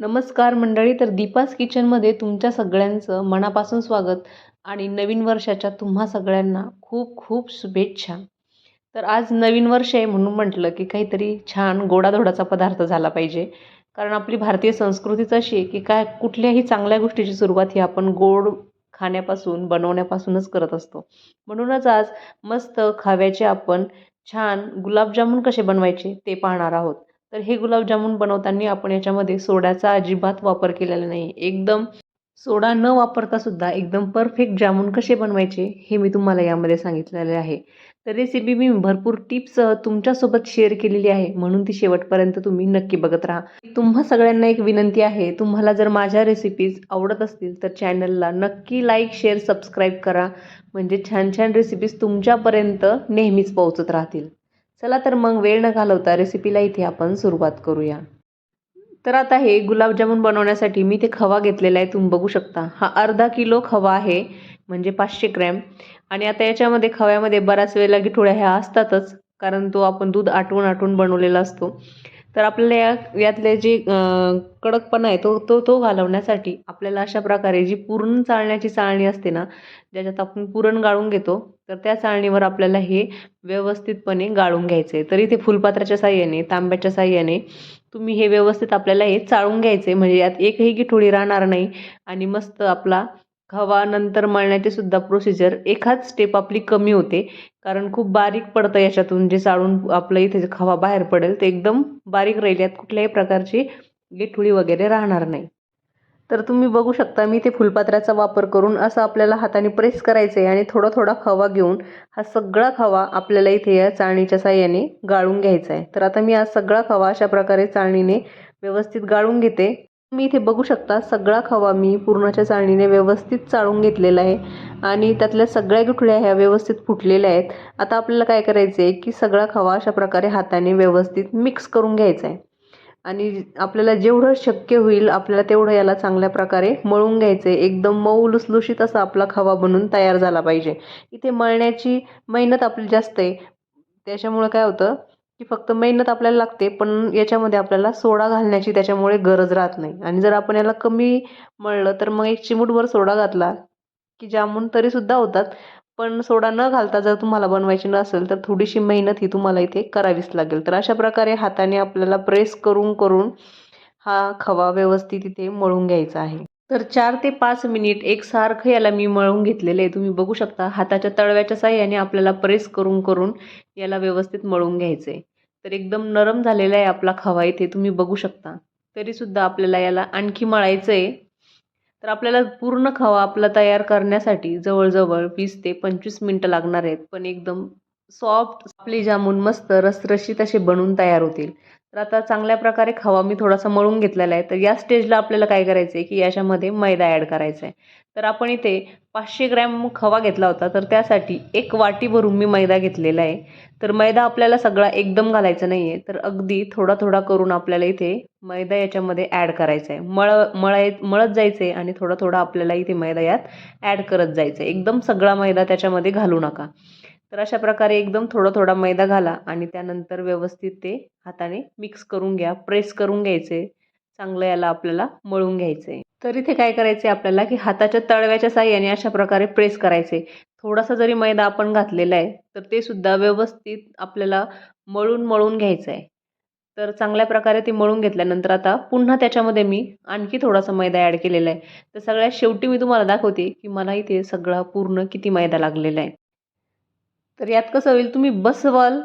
नमस्कार मंडळी तर दीपास किचनमध्ये तुमच्या सगळ्यांचं मनापासून स्वागत आणि नवीन वर्षाच्या तुम्हा सगळ्यांना खूप खूप शुभेच्छा. तर आज नवीन वर्ष आहे म्हणून म्हटलं की काहीतरी छान गोडाधोडाचा पदार्थ झाला पाहिजे. कारण आपली भारतीय संस्कृतीच अशी आहे की काय कुठल्याही चांगल्या गोष्टीची सुरुवात ही आपण गोड खाण्यापासून बनवण्यापासूनच करत असतो. म्हणूनच आज मस्त खाव्याचे आपण छान गुलाबजामुन कसे बनवायचे ते पाहणार आहोत. तर हे गुलाबजामुन बनवताना आपण याच्यामध्ये सोड्याचा अजिबात वापर केलेला नाही. एकदम सोडा न वापरता सुद्धा एकदम परफेक्ट जामून कसे बनवायचे हे मी तुम्हाला यामध्ये सांगितलेले आहे. तर रेसिपी मी भरपूर टिप्स तुमच्यासोबत शेअर केलेली आहे म्हणून ती शेवटपर्यंत तुम्ही नक्की बघत राहा. तुम्हा सगळ्यांना एक विनंती आहे तुम्हाला जर माझ्या रेसिपीज आवडत असतील तर चॅनलला नक्की लाईक शेअर सबस्क्राईब करा. म्हणजे छान छान रेसिपीज तुमच्यापर्यंत नेहमीच पोहोचत राहतील. चला तर मग वेळ न घालवता रेसिपीला इथे आपण सुरुवात करूया. तर आता हे गुलाबजामुन बनवण्यासाठी मी ते खवा घेतलेला आहे. तुम्ही बघू शकता. हा अर्धा किलो खवा आहे म्हणजे पाचशे ग्रॅम. आणि आता याच्यामध्ये खव्यामध्ये बऱ्याच वेळेला गिठोळ्या ह्या असतातच कारण तो आपण दूध आटवून आटवून बनवलेला असतो. तर आपल्याला या यातले जे कडकपणा आहे तो तो तो घालवण्यासाठी आपल्याला अशा प्रकारे जी पुरण चाळण्याची चाळणी असते ना ज्याच्यात आपण पुरण गाळून घेतो तर त्या चाळणीवर आपल्याला हे व्यवस्थितपणे गाळून घ्यायचं आहे तर इथे फुलपात्राच्या साह्याने तांब्याच्या साह्याने तुम्ही हे व्यवस्थित आपल्याला हे चाळून घ्यायचं आहे म्हणजे यात एकही गिठोळी राहणार नाही आणि मस्त आपला खवा नंतर मळण्याची सुद्धा प्रोसिजर एखाद स्टेप आपली कमी होते. कारण खूप बारीक पडतं याच्यातून जे चाळून आपलं इथे जे खवा बाहेर पडेल ते एकदम बारीक राहील. यात कुठल्याही प्रकारची गेठुळी वगैरे राहणार नाही. तर तुम्ही बघू शकता मी ते फुलपात्राचा वापर करून असं आपल्याला हाताने प्रेस करायचं आहे आणि थोडा थोडा खवा घेऊन हा सगळा खवा आपल्याला इथे या चाळणीच्या साह्याने गाळून घ्यायचा आहे तर आता मी हा सगळा खवा अशा प्रकारे चाळणीने व्यवस्थित गाळून घेते. मी इथे बघू शकता सगळा खवा मी पूर्णाच्या चाळणीने व्यवस्थित चाळून घेतलेला आहे. आणि त्यातल्या सगळ्या गुठळ्या ह्या व्यवस्थित फुटलेल्या आहेत. आता आपल्याला काय करायचं आहे की सगळा खवा अशा प्रकारे हाताने व्यवस्थित मिक्स करून घ्यायचा आहे. आणि आपल्याला जेवढं शक्य होईल आपल्याला तेवढं याला चांगल्या प्रकारे मळून घ्यायचं आहे एकदम मऊ लुसलुशीत असा आपला खवा बनून तयार झाला पाहिजे. इथे मळण्याची मेहनत आपली जास्त आहे. त्याच्यामुळं काय होतं की फक्त मेहनत आपल्याला लागते पण याच्यामध्ये आपल्याला सोडा घालण्याची त्याच्यामुळे गरज राहत नाही. आणि जर आपण याला कमी मळलं तर मग एक चिमूटभर सोडा घातला की जामून तरीसुद्धा होतात. पण सोडा न घालता जर तुम्हाला बनवायची नसेल तर थोडीशी मेहनत ही तुम्हाला इथे करावीच लागेल. तर अशा प्रकारे हाताने आपल्याला प्रेस करून करून हा खवा व्यवस्थित इथे मळून घ्यायचा आहे. तर चार ते पाच मिनिट एकसारखं याला मी मळून घेतलेलं आहे. तुम्ही बघू शकता हाताच्या तळव्याच्या साह्याने आपल्याला प्रेस करून करून याला व्यवस्थित मळून घ्यायचं. आहे तर एकदम नरम झालेला आहे आपला खवा इथे तुम्ही बघू शकता. तरीसुद्धा आपल्याला याला आणखी मळायचं आहे तर आपल्याला पूर्ण खवा आपला तयार करण्यासाठी जवळजवळ वीस ते पंचवीस मिनटं लागणार आहेत. पण एकदम सॉफ्ट आपले जामून मस्त रसरशीत असे बनून तयार होतील. तर आता चांगल्या प्रकारे खवा मी थोडासा मळून घेतलेला आहे. तर या स्टेजला आपल्याला काय करायचं आहे की याच्यामध्ये मैदा ॲड करायचा आहे तर आपण इथे पाचशे ग्रॅम खवा घेतला होता. तर त्यासाठी एक वाटी भरून मी मैदा घेतलेला आहे. तर मैदा आपल्याला सगळा एकदम घालायचा नाही आहे तर अगदी थोडा थोडा करून आपल्याला इथे मैदा याच्यामध्ये ॲड करायचा आहे मळ मळाय मळत जायचं आहे आणि थोडा थोडा आपल्याला इथे मैदा यात ॲड करत जायचं आहे एकदम सगळा मैदा त्याच्यामध्ये घालू नका. तर अशा प्रकारे एकदम थोडा थोडा मैदा घाला आणि त्यानंतर व्यवस्थित ते हाताने मिक्स करून घ्या. प्रेस करून घ्यायचे चांगलं याला आपल्याला मळून घ्यायचं आहे तर इथे काय करायचं आहे आपल्याला की हाताच्या तळव्याच्या साह्याने अशा प्रकारे प्रेस करायचे थोडासा जरी मैदा आपण घातलेला आहे तर ते सुद्धा व्यवस्थित आपल्याला मळून मळून घ्यायचं आहे तर चांगल्या प्रकारे ते मळून घेतल्यानंतर आता पुन्हा त्याच्यामध्ये मी आणखी थोडासा मैदा ॲड केलेला आहे. तर सगळ्यात शेवटी मी तुम्हाला दाखवते की मला इथे सगळा पूर्ण किती मैदा लागलेला आहे. तर यात कसं होईल तुम्ही बसवाल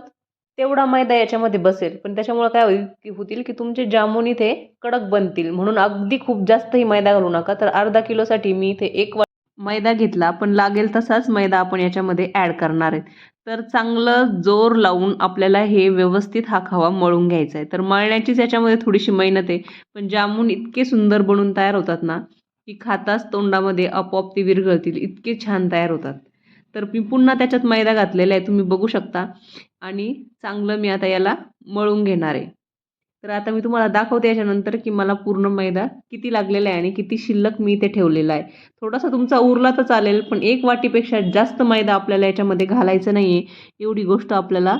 तेवढा मैदा याच्यामध्ये बसेल. पण त्याच्यामुळं काय होईल की होतील की तुमचे जामून इथे कडक बनतील. म्हणून अगदी खूप जास्तही मैदा घालू नका. तर अर्धा किलोसाठी मी इथे एक वा मैदा घेतला. पण लागेल तसाच मैदा आपण याच्यामध्ये ॲड करणार आहे. तर चांगलं जोर लावून आपल्याला हे व्यवस्थित हा खवा मळून घ्यायचा आहे. तर मळण्याचीच याच्यामध्ये थोडीशी मेहनत आहे. पण जामून इतके सुंदर बनून तयार होतात ना की खाताच तोंडामध्ये आपोआप ते विरघळतील. इतके छान तयार होतात. तर मी पुन्हा त्याच्यात मैदा घातलेला आहे तुम्ही बघू शकता. आणि चांगलं मी आता याला मळून घेणार आहे. तर आता मी तुम्हाला दाखवते याच्यानंतर की मला पूर्ण मैदा किती लागलेला आहे आणि किती शिल्लक मी इथे ठेवलेला आहे. थोडासा तुमचा उरला तर चालेल पण एक वाटीपेक्षा जास्त मैदा आपल्याला याच्यामध्ये घालायचं नाही आहे एवढी गोष्ट आपल्याला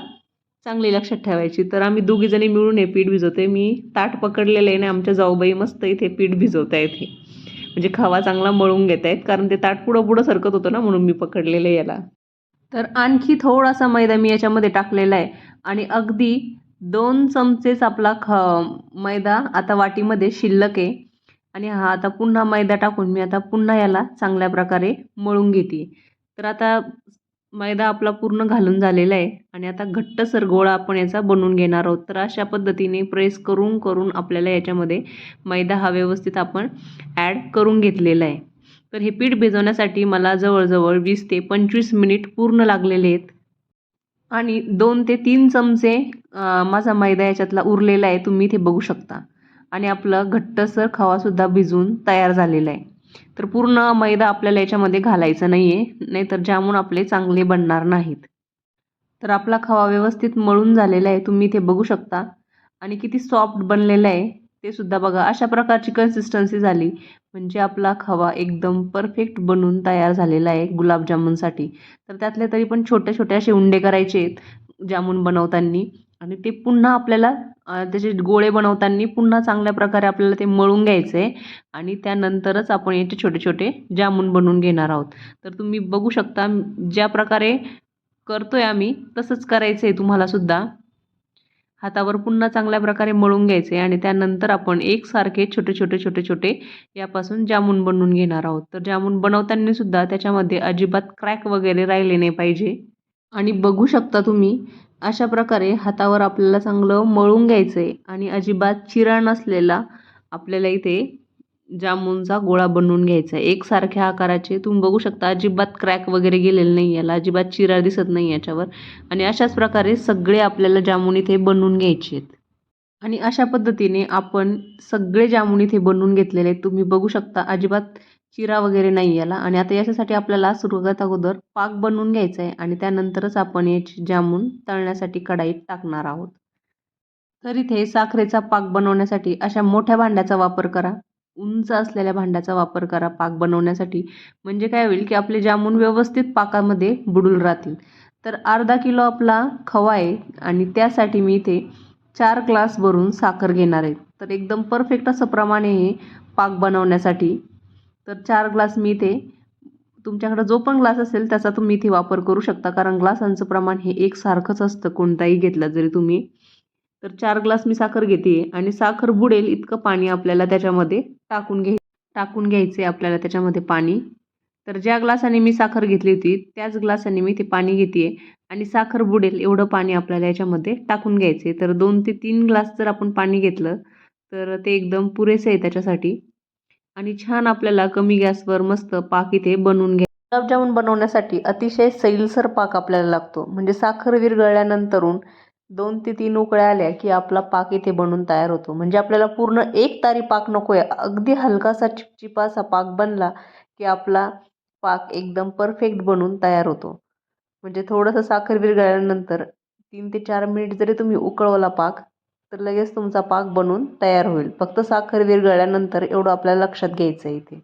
चांगली लक्षात ठेवायची. तर आम्ही दोघीजणी मिळून हे पीठ भिजवते मी ताट पकडलेलं आहे आणि आमच्या जाऊबाई मस्त इथे पीठ भिजवत आहेत म्हणजे खवा चांगला मळून घेत आहेत कारण ते ताट पुढं पुढं सरकत होतं ना म्हणून मी पकडलेलं आहे याला. तर आणखी थोडासा मैदा मी याच्यामध्ये टाकलेला आहे. आणि अगदी दोन चमचेच आपला ख मैदा आता वाटीमध्ये शिल्लक आहे. आणि हा आता पुन्हा मैदा टाकून मी आता पुन्हा याला चांगल्या प्रकारे मळून घेते. तर आता मैदा आपला पूर्ण घालून झालेला आहे आणि आता घट्टसर गोळा आपण याचा बनवून घेणार आहोत. तर अशा पद्धतीने प्रेस करून करून आपल्याला याच्यामध्ये मैदा हा व्यवस्थित आपण ॲड करून घेतलेला आहे. तर हे पीठ भिजवण्यासाठी मला जवळजवळ वीस ते पंचवीस मिनिट पूर्ण लागलेले आहेत. आणि दोन ते तीन चमचे माझा मैदा याच्यातला उरलेला आहे. तुम्ही इथे बघू शकता. आणि आपलं घट्टसर खवासुद्धा भिजून तयार झालेला आहे. तर पूर्ण मैदा आपल्याला याच्यामध्ये घालायचा नाही आहे नाहीतर जामून आपले चांगले बनणार नाहीत. तर आपला खवा व्यवस्थित मळून झालेला आहे तुम्ही इथे बघू शकता. आणि किती सॉफ्ट बनलेला आहे ते सुद्धा बघा. अशा प्रकारची कन्सिस्टन्सी झाली म्हणजे आपला खवा एकदम परफेक्ट बनून तयार झालेला आहे गुलाबजामुनसाठी. तर त्यातले तरी पण छोट्या छोट्या असे उंडे करायचे आहेत जामून बनवताना. आणि ते पुन्हा आपल्याला त्याचे गोळे बनवताना पुन्हा चांगल्या प्रकारे आपल्याला ते मळून घ्यायचं आहे आणि त्यानंतरच आपण याचे छोटे छोटे जामून बनवून घेणार आहोत. तर तुम्ही बघू शकता ज्या प्रकारे करतोय आम्ही तसंच करायचं आहे तुम्हाला सुद्धा. हातावर पुन्हा चांगल्या प्रकारे मळून घ्यायचे आणि त्यानंतर आपण एकसारखे छोटे छोटे छोटे छोटे यापासून जामून बनवून घेणार आहोत. तर जामून बनवताना सुद्धा त्याच्यामध्ये अजिबात क्रॅक वगैरे राहिले नाही पाहिजे. आणि बघू शकता तुम्ही अशा प्रकारे हातावर आपल्याला चांगलं मळून घ्यायचं आहे आणि अजिबात चिरा नसलेला आपल्याला इथे जामुनचा गोळा बनवून घ्यायचा आहे एकसारख्या आकाराचे तुम्ही बघू शकता अजिबात क्रॅक वगैरे गेलेले नाही याला अजिबात चिरा दिसत नाही याच्यावर. आणि अशाच प्रकारे सगळे आपल्याला जामून इथे बनवून घ्यायचे आहेत आणि अशा पद्धतीने आपण सगळे जामून इथे बनवून घेतलेले आहेत. तुम्ही बघू शकता अजिबात चिरा वगैरे नाही याला आणि आता याच्यासाठी आपल्याला सुरुवात अगोदर पाक बनवून घ्यायचा आहे आणि त्यानंतरच आपण याची जामून तळण्यासाठी कढाईत टाकणार आहोत. तर इथे साखरेचा पाक बनवण्यासाठी अशा मोठ्या भांड्याचा वापर करा. उंच असलेल्या भांड्याचा वापर करा पाक बनवण्यासाठी. म्हणजे काय होईल की आपले जामून व्यवस्थित पाकामध्ये बुडून राहतील. तर अर्धा किलो आपला खवा आहे आणि त्यासाठी मी इथे चार ग्लास भरून साखर घेणार आहे. तर एकदम परफेक्ट असं प्रमाण आहे हे पाक बनवण्यासाठी तर चार ग्लास मी इथे तुमच्याकडं जो पण ग्लास असेल त्याचा तुम्ही इथे वापर करू शकता. कारण ग्लासांचं प्रमाण हे एकसारखंच असतं कोणताही घेतलं जरी तुम्ही. तर चार ग्लास मी साखर घेते आणि साखर बुडेल इतकं पाणी आपल्याला त्याच्यामध्ये टाकून घ्याय टाकून घ्यायचे आपल्याला त्याच्यामध्ये पाणी. तर ज्या ग्लासाने मी साखर घेतली होती त्याच ग्लासाने मी ते पाणी घेते आणि साखर बुडेल एवढं पाणी आपल्याला याच्यामध्ये टाकून घ्यायचे तर दोन ते तीन ग्लास जर आपण पाणी घेतलं तर ते एकदम पुरेसे आहे त्याच्यासाठी. आणि छान आपल्याला कमी गॅसवर मस्त पाक इथे बनवून घ्या. गुलाबजामुन बनवण्यासाठी अतिशय सैलसर पाक आपल्याला लागतो. म्हणजे साखर विरगळल्यानंतरून दोन ते तीन उकळ्या आल्या की आपला पाक इथे बनून तयार होतो. म्हणजे आपल्याला पूर्ण एक तारी पाक नको आहे. अगदी हलकासा चिपचिपासा पाक बनला की आपला पाक एकदम परफेक्ट बनून तयार होतो. म्हणजे थोडंसं साखर विरघळल्यानंतर तीन ते चार मिनिट जरी तुम्ही उकळवला पाक तर लगेच तुमचा पाक बनून तयार होईल. फक्त साखर विरघळल्यानंतर एवढं आपल्याला लक्षात घ्यायचं आहे इथे.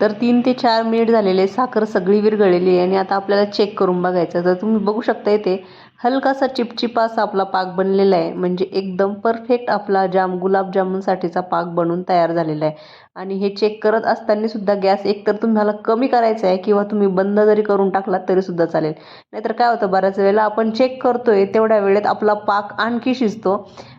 तर तीन ते चार मिनिट झालेले साखर सगळी विरघळलेली आहे आणि आता आपल्याला चेक करून बघायचं तर तुम्ही बघू शकता इथे हलकासा चिपचिपास आपला पाक बनलेला आहे. म्हणजे एकदम परफेक्ट आपला जाम गुलाबजामुनसाठीचा पाक बनून तयार झालेला आहे. आणि हे चेक करत असताना सुद्धा गॅस एकतर तुम्हाला कमी करायचा आहे किंवा तुम्ही बंद जरी करून टाकलात तरीसुद्धा चालेल. नाहीतर काय होतं बऱ्याच वेळेला आपण चेक करतोय तेवढ्या वेळेत आपला पाक आणखी शिजतो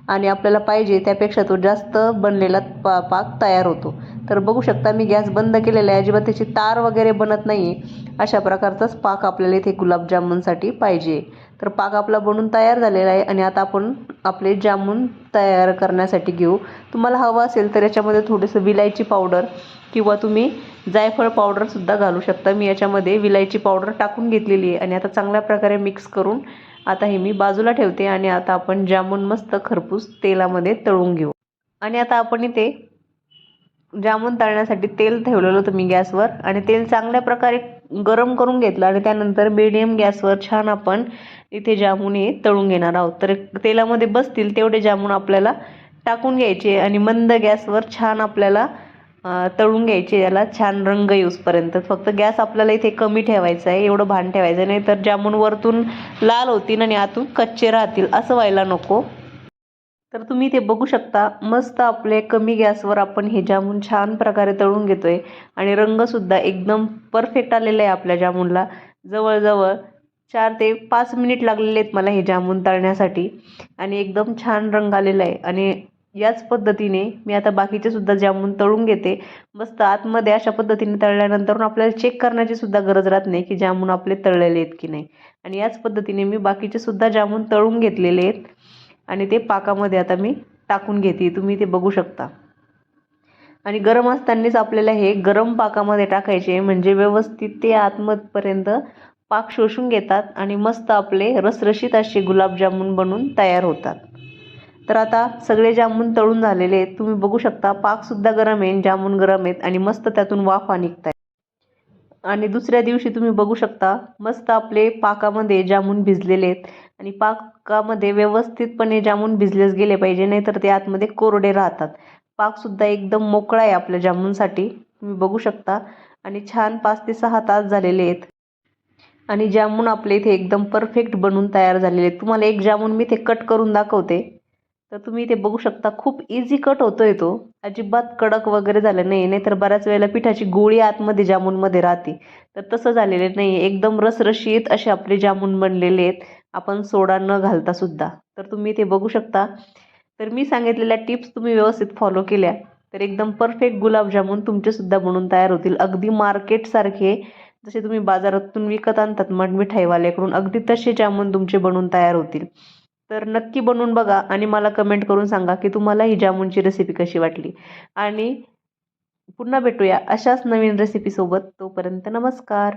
आणि आपल्याला पाहिजे त्यापेक्षा तो जास्त बनलेला पा पाक तयार होतो. तर बघू शकता मी गॅस बंद केलेला आहे. अजिबात त्याची तार वगैरे बनत नाही आहे अशा प्रकारचाच पाक आपल्याला इथे गुलाबजामुनसाठी पाहिजे. तर पाक आपला बनून तयार झालेला आहे आणि आता आपण आपले जामून तयार करण्यासाठी घेऊ. तुम्हाला हवं असेल तर याच्यामध्ये थोडंसं विलायची पावडर किंवा तुम्ही जायफळ पावडरसुद्धा घालू शकता. मी याच्यामध्ये विलायची पावडर टाकून घेतलेली आहे आणि आता चांगल्या प्रकारे मिक्स करून आता हे मी बाजूला ठेवते आणि आता आपण जामून मस्त खरपूस तेलामध्ये तळून घेऊ. आणि आता आपण इथे जामून तळण्यासाठी तेल ठेवलेलं होतं मी गॅसवर. आणि तेल चांगल्या प्रकारे गरम करून घेतलं आणि त्यानंतर मिडियम गॅसवर छान आपण इथे जामून हे तळून घेणार आहोत. तर तेलामध्ये बसतील तेवढे जामून आपल्याला टाकून घ्यायचे आणि मंद गॅसवर छान आपल्याला तळून घ्यायचे. याला छान रंग येऊसपर्यंत. फक्त गॅस आपल्याला इथे कमी ठेवायचा आहे एवढं भान ठेवायचं नाही तर जामून वरतून लाल होतील आणि आतून कच्चे राहतील. असं व्हायला नको. तर तुम्ही ते बघू शकता. मस्त आपले कमी गॅसवर आपण हे जामून छान प्रकारे तळून घेतो आहे आणि रंगसुद्धा एकदम परफेक्ट आलेला आहे आपल्या जामूनला. जवळजवळ चार ते पाच मिनिट लागलेले आहेत मला हे जामून तळण्यासाठी. आणि एकदम छान रंग आलेला आहे. आणि याच पद्धतीने मी आता बाकीचे सुद्धा जामून तळून घेते. मस्त आतमध्ये अशा पद्धतीने तळल्यानंतर आपल्याला चेक करण्याची सुद्धा गरज राहत नाही की जामून आपले तळलेले आहेत की नाही. आणि याच पद्धतीने मी बाकीचे सुद्धा जामून तळून घेतलेले आहेत. आणि ते पाकामध्ये आता मी टाकून घेते. तुम्ही ते बघू शकता. आणि गरम असतानाच आपल्याला हे गरम पाकामध्ये टाकायचे म्हणजे व्यवस्थित ते आतमधपर्यंत पाक शोषून घेतात आणि मस्त आपले रसरशीत असे गुलाबजामुन बनून तयार होतात. तर आता सगळे जामून तळून झालेले आहेत. तुम्ही बघू शकता पाकसुद्धा गरम आहे जामून गरम आहेत आणि मस्त त्यातून वाफा निघत आहे आणि दुसऱ्या दिवशी तुम्ही बघू शकता मस्त आपले पाकामध्ये जामून भिजलेले आहेत. आणि पाकामध्ये व्यवस्थितपणे जामून भिजलेच गेले पाहिजे नाहीतर ते आतमध्ये कोरडे राहतात. पाकसुद्धा एकदम मोकळा आहे आपल्या जामूनसाठी तुम्ही बघू शकता. आणि छान पाच ते सहा तास झालेले आहेत. आणि जामून आपले इथे एकदम परफेक्ट बनून तयार झालेले आहेत. तुम्हाला एक जामून मी ते कट करून दाखवते. तर तुम्ही इथे बघू शकता खूप इझी कट होतोय तो. अजिबात कडक वगैरे झालं नाही नाहीतर बऱ्याच वेळेला पिठाची गोळी आतमध्ये जामूनमध्ये राहते. तर तसं झालेलं नाही एकदम रसरशीत असे आपले जामून बनलेले आहेत. आपण सोडा न घालता सुद्धा. तर तुम्ही ते बघू शकता. तर मी सांगितलेल्या टिप्स तुम्ही व्यवस्थित फॉलो केल्या. तर एकदम परफेक्ट गुलाबजामुन तुमचेसुद्धा बनून तयार होतील. अगदी मार्केटसारखे जसे तुम्ही बाजारातून विकत आणतात मठ मिठाईवाल्याकडून अगदी तसे जामून तुमचे बनून तयार होतील. तर नक्की बनवून बघा आणि मला कमेंट करून सांगा की तुम्हाला ही जामूनची रेसिपी कशी वाटली. आणि पुन्हा भेटूया अशाच नवीन रेसिपीसोबत तोपर्यंत नमस्कार.